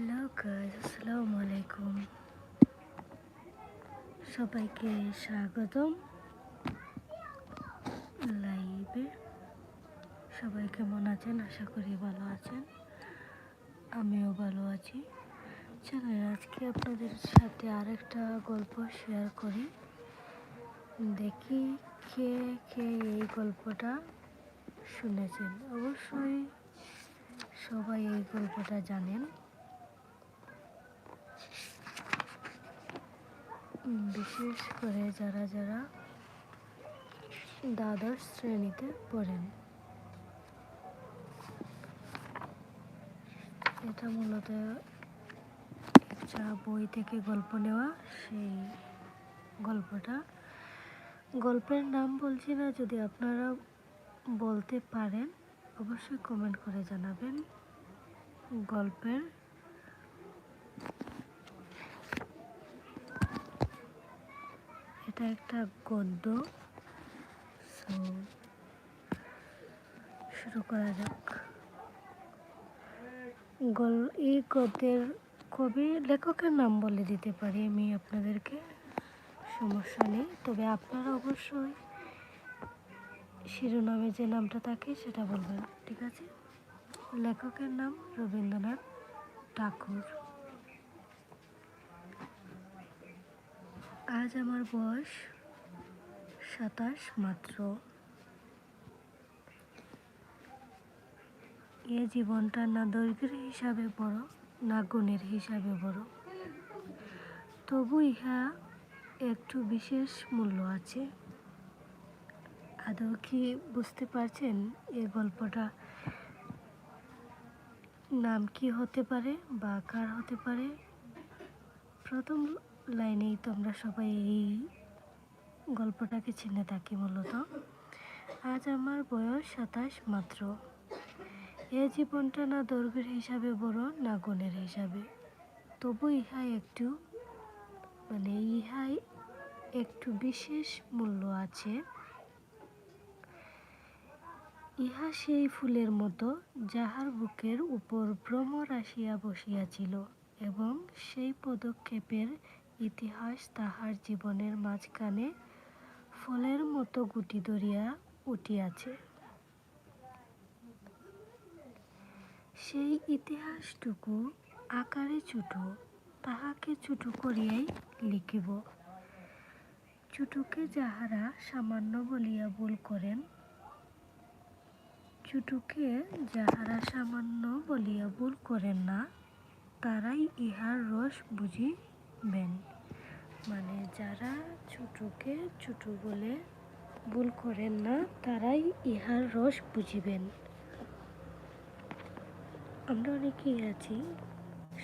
Hello guys আসসালামু আলাইকুম সবাইকে স্বাগতম। লাইভে। সবাই কেমন আছেন? আশা করি ভালো আছেন। আমিও ভালো আছি। চলেন আজকে আপনাদের সাথে আরেকটা গল্প শেয়ার করি। দেখি কে কে এই গল্পটা শুনেছেন। অবশ্যই সবাই এই গল্পটা জানেন। বিশেষ করে যারা যারা দ্বাদশ শ্রেণীতে পড়েন। এটা মূলত একটা বই থেকে গল্প নেওয়া, সেই গল্পটা। গল্পের নাম বলছি না, যদি আপনারা বলতে পারেন, অবশ্যই কমেন্ট করে জানাবেন। গল্পের এটা একটা গদ্য। সো শুরু করা যাক। গল, এই গদ্যের কবি লেখকের নাম বলে দিতে পারি আমি আপনাদেরকে, সমস্যা নেই। তবে আপনারা অবশ্যই শিরোনামে যে নামটা থাকে সেটা বলবেন, ঠিক আছে? লেখকের নাম রবীন্দ্রনাথ ঠাকুর। আজ আমার বয়স সাতাশ মাত্র। এ জীবনটা না দৈর্ঘ্যের হিসাবে বড়, না গুণের হিসাবে বড়। তবু ইহা একটু বিশেষ মূল্য আছে। আদৌ কি বুঝতে পারছেন এই গল্পটা? নাম কি হতে পারে বা কার হতে পারে? প্রথম লাইনেই তোমরা সবাই এই গল্পটাকে চিনে থাকি মূলত। আজ আমার বয়স সাতাশ মাত্র। এ জীবনটা না দৈর্ঘ্যের হিসাবে বড়, না গুণের হিসাবে। তবু ইহা একটু মানে ইহাই একটু বিশেষ মূল্য আছে। ইহা সেই ফুলের মতো যাহার বুকের উপর ভ্রমর আসিয়া বসিয়াছিল এবং সেই পদক্ষেপের ইতিহাস তাহার জীবনের মাঝখানে ফলের মতো গুটি ধরিয়া উঠিয়াছে। সেই ইতিহাসটুকু আকারে ছোটো, তাহাকে ছোটো করিয়াই লিখিব। ছোটোকে যাহারা সামান্য বলিয়া ভুল করেন, ছোটোকে যাহারা সামান্য বলিয়া ভুল করেন না, তারাই ইহার রস বুঝিবেন। মানে যারা ছোটোকে ছোট বলে ভুল করেন না, তারাই ইহার রস বুঝিবেন। আমরা অনেকেই আছি,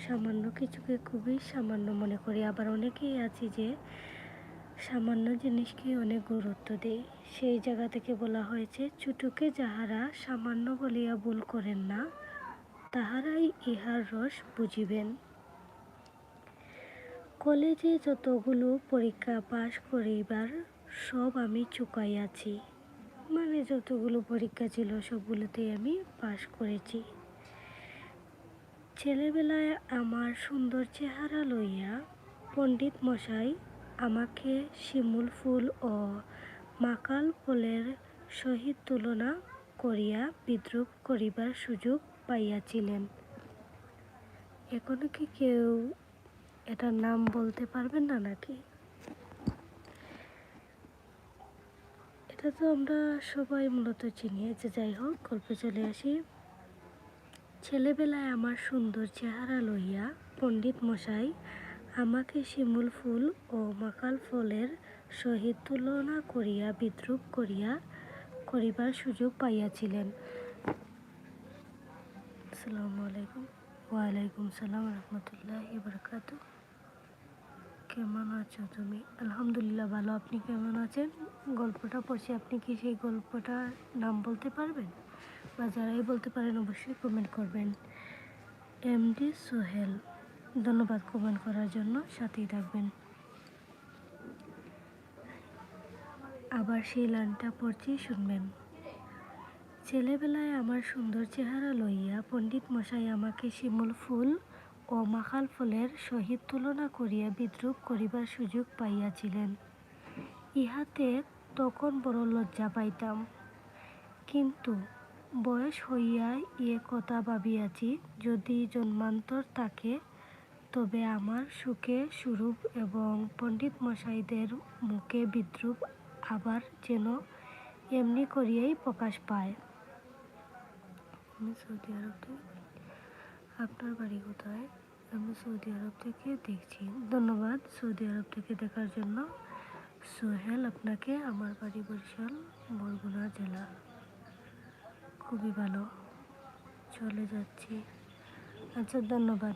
সামান্য কিছুকে খুবই সামান্য মনে করি, আবার অনেকেই আছি যে সামান্য জিনিসকে অনেক গুরুত্ব দেই সেই জায়গা থেকে বলা হয়েছে, ছোটকে যাহারা সামান্য বলিয়া ভুল করেন না, তাহারাই ইহার রস বুঝিবেন। কলেজে যতগুলো পরীক্ষা পাশ করিবার সব আমি চুকাইয়াছি মানে যতগুলো পরীক্ষা ছিল সবগুলোতেই আমি পাশ করেছি। ছেলেবেলায় আমার সুন্দর চেহারা লইয়া পণ্ডিত মশাই আমাকে শিমুল ফুল ও মাকাল ফুলের সহিত তুলনা করিয়া বিদ্রুপ করিবার সুযোগ পাইয়াছিলেন। এখনও কি কেউ এটার নাম বলতে পারবেন না নাকি? এটা তো আমরা সবাই মূলত চিনি। যে যাই হোক, গল্পে চলে আসি। ছেলেবেলায় আমার সুন্দর চেহারা লইয়া পণ্ডিত মশাই আমাকে শিমুল ফুল ও মাকাল ফলের সহিত তুলনা করিয়া, বিদ্রুপ করিয়া করিবার সুযোগ পাইয়াছিলেন। আসসালামু আলাইকুম। ওয়ালাইকুম সালাম রহমতুল্লাহ বরকাত কেমন আছো তুমি? আলহামদুলিল্লাহ ভালো। আপনি কেমন আছেন? গল্পটা পড়ছি। আপনি কি সেই গল্পটার নাম বলতে পারবেন? বা যারাই বলতে পারেন, অবশ্যই কমেন্ট করবেন। এমডি সোহেল। ধন্যবাদ কমেন্ট করার জন্য। সাথেই থাকবেন। আবার সেই লাইনটা পড়ছি, শুনবেন। ছেলেবেলায় আমার সুন্দর চেহারা লইয়া পণ্ডিত মশাই আমাকে শিমুল ফুল ও মাখাল ফলের সহিত তুলনা করিয়া বিদ্রুপ করিবার সুযোগ পাইয়াছিলেন। ইহাতে তখন বড় লজ্জা পাইতাম। কিন্তু বয়স হইয়া এ কথা ভাবিয়াছি, যদি জন্মান্তর থাকে, তবে আমার সুখে স্বরূপ এবং পণ্ডিত মশাইদের মুখে বিদ্রুপ আবার যেন এমনি করিয়াই প্রকাশ পায়। আমি সৌদি আরব থেকে আপনার বাড়ি কোথায়? আমি সৌদি আরব থেকে দেখছি। ধন্যবাদ সৌদি আরব থেকে দেখার জন্য। সোহেল আপনাকে আমার বাড়ি বরিশাল, বরগুনা জেলা। খুবই ভালো। চলে যাচ্ছি। আচ্ছা ধন্যবাদ।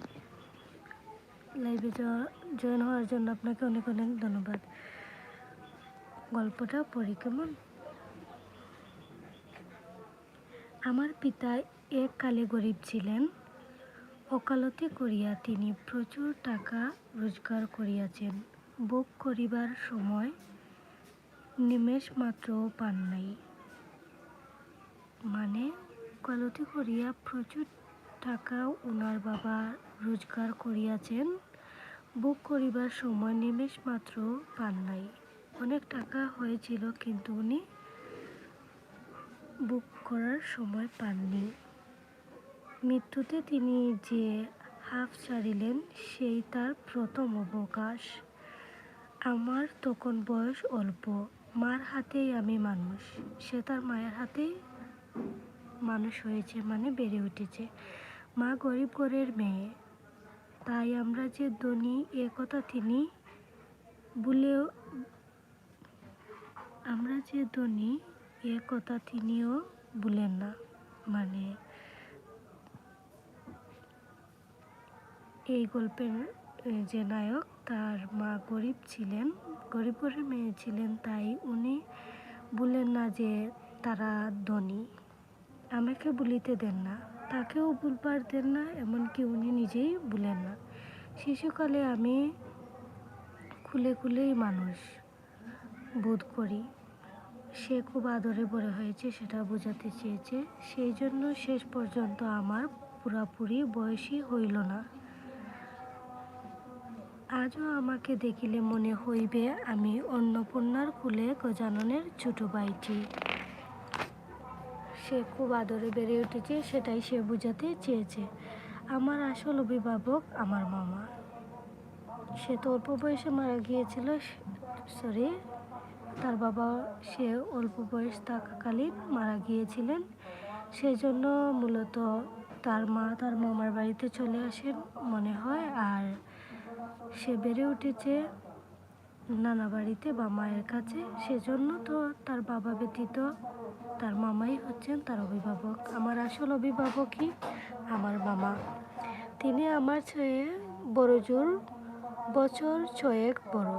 লাইভে জয়েন হওয়ার জন্য আপনাকে অনেক অনেক ধন্যবাদ। গল্পটা পড়ি কেমন? আমার পিতা এক এককালে গরিব ছিলেন। ওকালতি করিয়া তিনি প্রচুর টাকা রোজগার করিয়াছেন। ভোগ করিবার সময় নিমেষ মাত্রও পান নাই। মানে ওকালতি করিয়া প্রচুর টাকা ওনার বাবা রোজগার করিয়াছেন। বুক করিবার সময় নিমেষ মাত্র পান নাই। অনেক টাকা হয়েছিল, কিন্তু উনি বুক করার সময় পাননি। মৃত্যুতে তিনি যে হাফ ছাড়িলেন, সেই তার প্রথম অবকাশ। আমার তখন বয়স অল্প, মার হাতেই আমি মানুষ। সে তার মায়ের হাতেই মানুষ হয়েছে মানে বেড়ে উঠেছে। মা গরিব ঘরের মেয়ে। তাই আমরা যে ধনী, এ কথা তিনি বলেও, আমরা যে ধনী, এ কথা তিনিও বলেন না। মানে এই গল্পের যে নায়ক তার মা গরিব ছিলেন গরিব মেয়ে ছিলেন, তাই উনি বললেন না যে তারা ধনী। আমাকে বলিতে দেন না, তাকেও ভুলবার দেন না, এমনকি উনি নিজেই বলেন না। শিশুকালে আমি খুলে খুলেই মানুষ বোধ করি। সে খুব আদরে বড় হয়েছে, সেটা বোঝাতে চেয়েছে। সেই জন্য শেষ পর্যন্ত আমার পুরাপুরি বয়সী হইল না। আজও আমাকে দেখিলে মনে হইবে আমি অন্নপূর্ণার কুলে গজাননের ছোট ভাইটি। সে খুব আদরে বেড়ে উঠেছে, সেটাই সে বোঝাতে চেয়েছে। আমার আসল অভিভাবক আমার মামা। সে তো অল্প বয়সে মারা গিয়েছিল, সরি, তার বাবা সে অল্প বয়স থাকাকালীন মারা গিয়েছিলেন। সেজন্য মূলত তার মা তার মামার বাড়িতে চলে আসেন মনে হয়, আর সে বেড়ে উঠেছে নানা বাড়িতে বা মায়ের কাছে। সেজন্য তো তার বাবা ব্যতীত তার মামাই হচ্ছেন তার অভিভাবক। আমার আসল অভিভাবকই আমার মামা। তিনি আমার চেয়ে বড় জোর, বছর ছয়েক বড়।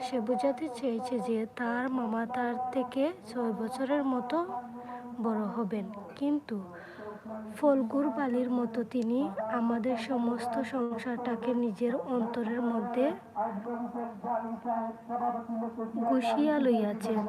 সে বোঝাতে চেয়েছে যে তার মামা তার থেকে ছয় বছরের মতো বড় হবেন। কিন্তু ফলগুর বালির মতো তিনি আমাদের সমস্ত সংসারটাকে নিজের অন্তরের মধ্যে গুছিয়া লইয়াছেন।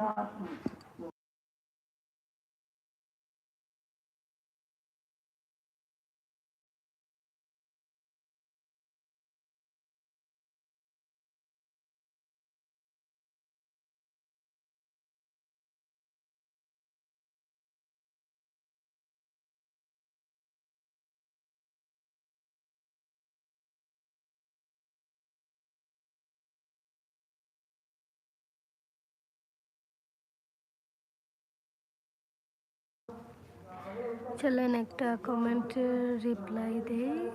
চলেন একটা কমেন্টের রিপ্লাই দেই।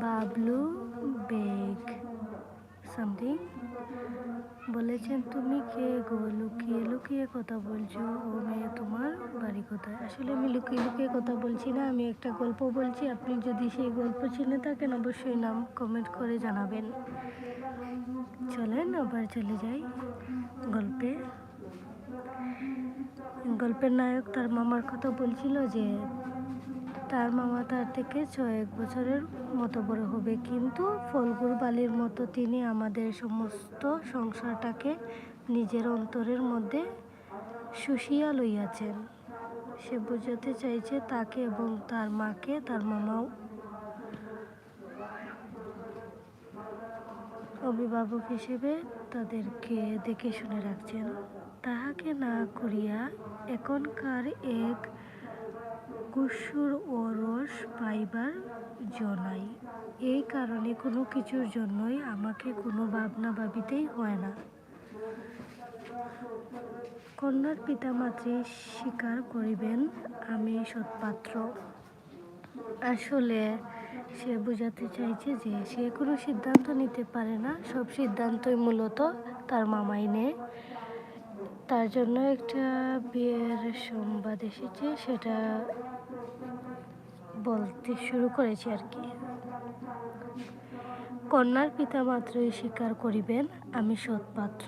বাবলু বেগ সামথিং বলেছেন, তুমি কে গো? লুকিয়ে লুকিয়ে কথা বলছো। ও মেয়ে তোমার বাড়ি কোথায়? আসলে আমি লুকিয়ে লুকিয়ে কথা বলছি না, আমি একটা গল্প বলছি। আপনি যদি সেই গল্প চিনে থাকেন, অবশ্যই নাম কমেন্ট করে জানাবেন। চলেন, আবার চলে যাই গল্পে। গল্পের নায়ক তার মামার কথা বলছিল যে, তার মামা তার থেকে ছয়েক বছরের মতো বড় হবে। কিন্তু ফলগুর বালির মতো তিনি আমাদের সমস্ত সংসারটাকে নিজের অন্তরের মধ্যে শুষিয়া লইয়াছেন। সে বোঝাতে চাইছে তাকে এবং তার মাকে, তার মামাও। অভিভাবক হিসেবে তাদেরকে দেখে শুনে রাখছেন। তাহাকে না করিয়া এখনকার এক কুসুর ও রস পাইবার জনাই। এই কারণে কোনো কিছুর জন্যই আমাকে কোনো ভাবনা ভাবিতেই হয় না। কন্যার পিতামাত্রে স্বীকার করিবেন, আমি সৎপাত্র। আসলে সে বোঝাতে চাইছে যে সে কোনো সিদ্ধান্ত নিতে পারে না। সব সিদ্ধান্তই মূলত তার মামাই নেয়। তার জন্য একটা বিয়ের সংবাদ এসেছে, সেটা বলতে শুরু করেছি আর কি। কন্যার পিতা মাত্রই স্বীকার করিবেন, আমি সৎপাত্র।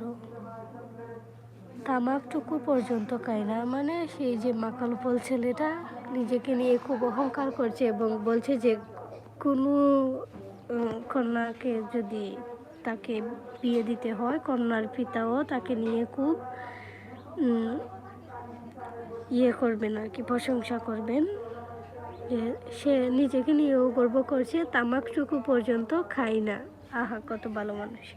তামাকটুকু পর্যন্ত খাই না মানে সেই যে মাকালপল ছেলেটা নিজেকে নিয়ে খুব অহংকার করছে এবং বলছে যে কোনো কন্যাকে যদি তাকে বিয়ে দিতে হয়, কন্যার পিতাও তাকে নিয়ে খুব ইয়ে করবেন আর কি, প্রশংসা করবেন যে সে নিজেকে নিয়েও গর্ব করছে, তামাকটুকু পর্যন্ত খাই না। আহা, কত ভালো মানুষ।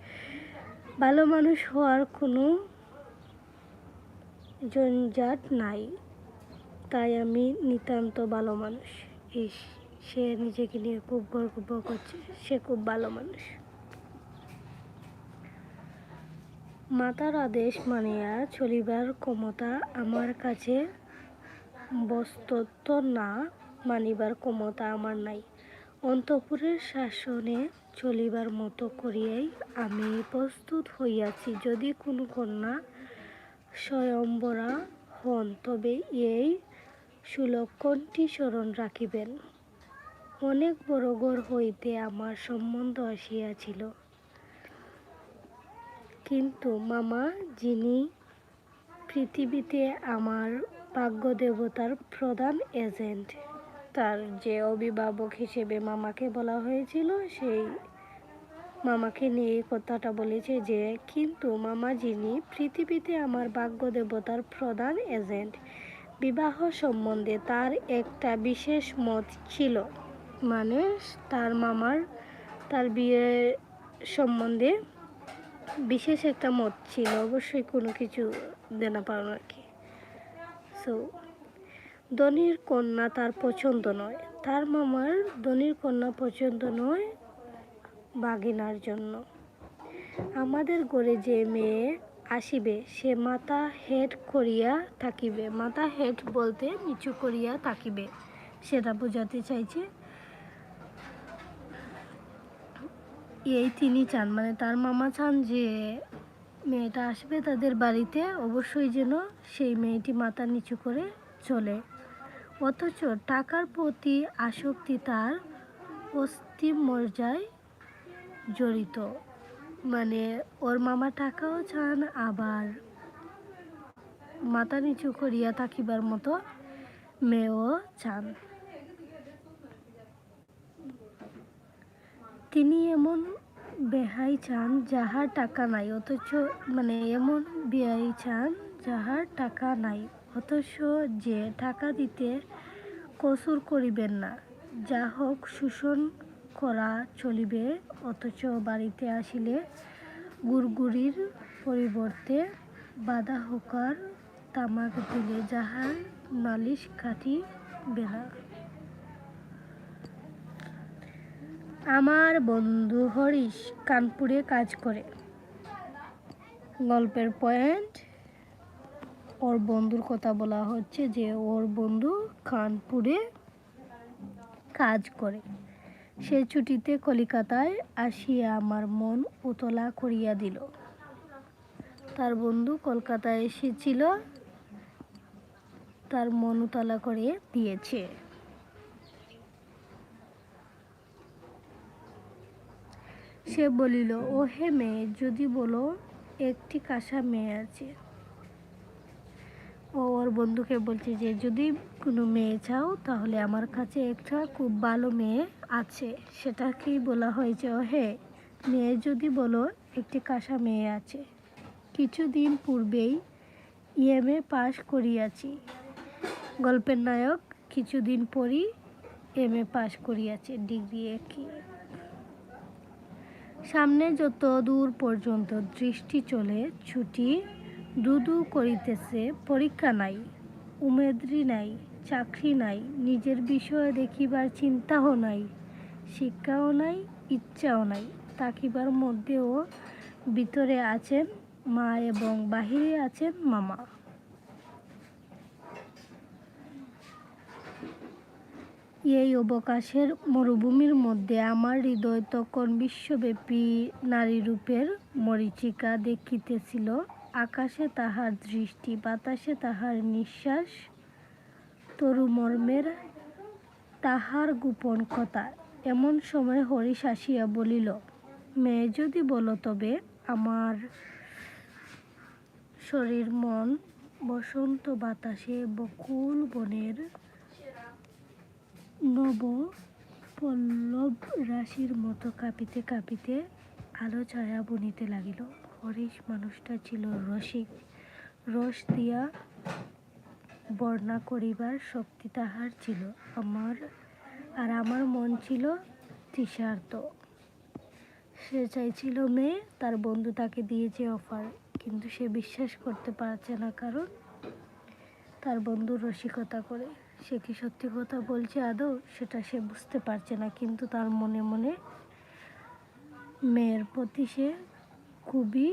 ভালো মানুষ হওয়ার কোনো জঞ্জাট নাই। তাই আমি নিতান্ত ভালো মানুষ। ইস, সে নিজেকে নিয়ে খুব গর্ব করছে, সে খুব ভালো মানুষ। মাতার আদেশ মানিয়া চলিবার ক্ষমতা আমার কাছে বস্তত্ব না, মানিবার ক্ষমতা আমার নাই। অন্তপুরের শাসনে চলিবার মতো করিয়াই আমি প্রস্তুত হইয়াছি। যদি কোনো কন্যা স্বয়ম্বরা হন, তবে এই সুলক্ষণটি স্মরণ রাখিবেন। অনেক বড় ঘর হইতে আমার সম্বন্ধ আসিয়াছিল। কিন্তু মামা, যিনি পৃথিবীতে আমার ভাগ্য দেবতার প্রধান এজেন্ট, তার যে অভিভাবক হিসেবে মামাকে বলা হয়েছিল, সেই মামাকে নিয়ে কথাটা বলেছে যে, কিন্তু মামা, যিনি পৃথিবীতে আমার ভাগ্য দেবতার প্রধান এজেন্ট, বিবাহ সম্বন্ধে তার একটা বিশেষ মত ছিল। মানে তার মামার, তার বিয়ে সম্বন্ধে বিশেষ একটা মত ছিল, অবশ্যই কোনো কিছু দেনা পাওনা আর কি। সো ধনির কন্যা তার পছন্দ নয়। তার মামার ধনির কন্যা পছন্দ নয় বাগিনার জন্য। আমাদের ঘরে যে মেয়ে আসিবে, সে মাথা হেড করিয়া থাকিবে। মাথা হেড বলতে নিচু করিয়া থাকিবে। সেটা বোঝাতে চাইছে এই তিনি চান। মানে তার মামা চান যে মেয়েটা আসবে তাদের বাড়িতে, অবশ্যই যেন সেই মেয়েটি মাথা নিচু করে চলে। অথচ টাকার প্রতি আসক্তি তার অস্থিমজ্জায় জড়িত। মানে ওর মামা টাকাও চান, আবার মাথা নিচু করিয়া থাকিবার মতো মেয়েও চান। তিনি এমন বেহাই চান যাহার টাকা নাই, অথচ মানে এমন বেহাই চান যাহার টাকা নাই, অথচ যে টাকা দিতে কসুর করিবেন না। যা হোক শোষণ করা চলিবে, অথচ বাড়িতে আসিলে গুড়গুড়ির পরিবর্তে বাধা হোকার তামাক দিলে যাহার নালিশ কাটিবে না। আমার বন্ধু হরিশ কানপুরে কাজ করে। গল্পের পয়েন্ট, ওর বন্ধুর কথা বলা হচ্ছে যে ওর বন্ধু কানপুরে কাজ করে। সে ছুটিতে কলিকাতায় আসিয়া আমার মন উতলা করিয়া দিল। তার বন্ধু কলকাতায় এসেছিল, তার মন উতলা করে দিয়েছে। সে বলিল ও হে মেয়ে, যদি বলো, একটি কাঁসা মেয়ে আছে। ও ওর বন্ধুকে বলছে যে, যদি কোনো মেয়ে চাও, তাহলে আমার কাছে একটা খুব ভালো মেয়ে আছে। সেটাকেই বলা হয়েছে ও হে মেয়ে, যদি বলো, একটি কাঁসা মেয়ে আছে। কিছুদিন পূর্বেই ইএমএ পাশ করিয়াছি। গল্পের নায়ক কিছুদিন পরই এম এ পাশ করিয়াছে, ডিগ্রি একই সামনে যত দূর পর্যন্ত দৃষ্টি চলে, ছুটি দুদু করিতেছে, পরীক্ষা নাই, উমেদ্রি নাই, চাকরি নাই, নিজের বিষয়ে দেখিবার চিন্তাও নাই, শিক্ষাও নাই, ইচ্ছাও নাই, তাকিবার মধ্যেও ভিতরে আছেন মা এবং বাহিরে আছেন মামা। এই অবকাশের মরুভূমির মধ্যে আমার হৃদয় তখন বিশ্বব্যাপী নারীরূপের মরীচিকা দেখিতেছিল। আকাশে তাহার দৃষ্টি, বাতাসে তাহার নিঃশ্বাস, তরুমর্মের তাহার গোপন কথা এমন সময় হরিশ আসিয়া বলিল, মেয়ে যদি বলো তবে আমার শরীর, মন, বসন্ত বাতাসে বকুল বনের নব পল্লব রাশির মতো কাঁপিতে কাঁপিতে আলো ছায়া বনিতে লাগিল। হরিশ মানুষটা ছিল রসিক। রস দিয়া বর্ণনা করিবার শক্তি তাহার ছিল। আমার আর আমার মন ছিল তৃষার্ত। সে চাইছিল মেয়ে, তার বন্ধু তাকে দিয়েছে অফার। কিন্তু সে বিশ্বাস করতে পারছে না কারণ তার বন্ধু রসিকতা করে। সে কি সত্যি কথা বলছে আদৌ? সেটা সে বুঝতে পারছে না, কিন্তু তার মনে মনে মেয়ের প্রতি সে খুবই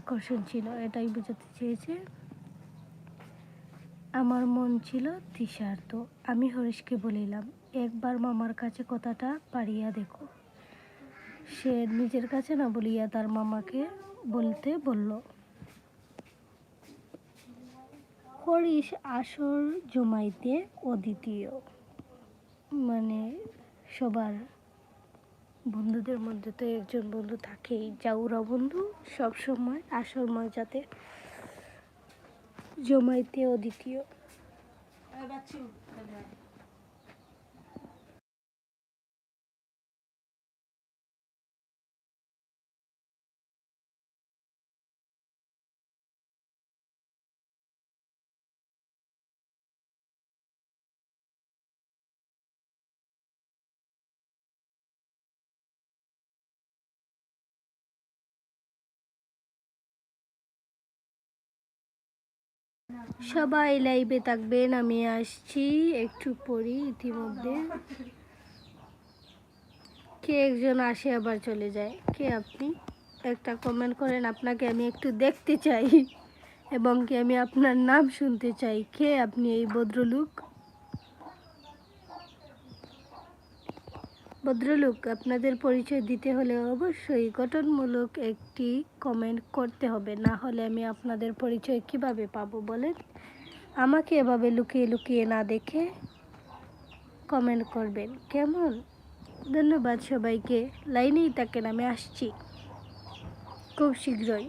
আকর্ষণ ছিল, এটাই বোঝাতে চেয়েছে। আমার মন ছিল তৃষার্ত, আমি হরিশকে বলিলাম, একবার মামার কাছে কথাটা পারিয়া দেখো। সে নিজের কাছে না বলিয়া তার মামাকে বলতে বলল হরিশ আসর জমাইতে অদ্বিতীয়। মানে সবার বন্ধুদের মধ্যে তো একজন বন্ধু থাকেই। যাউরা বন্ধু সবসময় আসর মজাতে জমাইতে অদ্বিতীয়। সবাই লাইভে থাকবেন, আমি আসছি একটু পরই ইতিমধ্যে। কে একজন আসে আবার চলে যায়। কে আপনি? একটা কমেন্ট করেন, আপনাকে আমি একটু দেখতে চাই এবং কি আমি আপনার নাম শুনতে চাই। কে আপনি এই ভদ্রলোক? ভদ্রলোক, আপনাদের পরিচয় দিতে হলে অবশ্যই গঠনমূলক একটি কমেন্ট করতে হবে। না হলে আমি আপনাদের পরিচয় কীভাবে পাবো বলেন? আমাকে এভাবে লুকিয়ে লুকিয়ে না দেখে কমেন্ট করবেন। কেমন? ধন্যবাদ সবাইকে। লাইনেই থাকেন, আমি আসছি। খুব শীঘ্রই।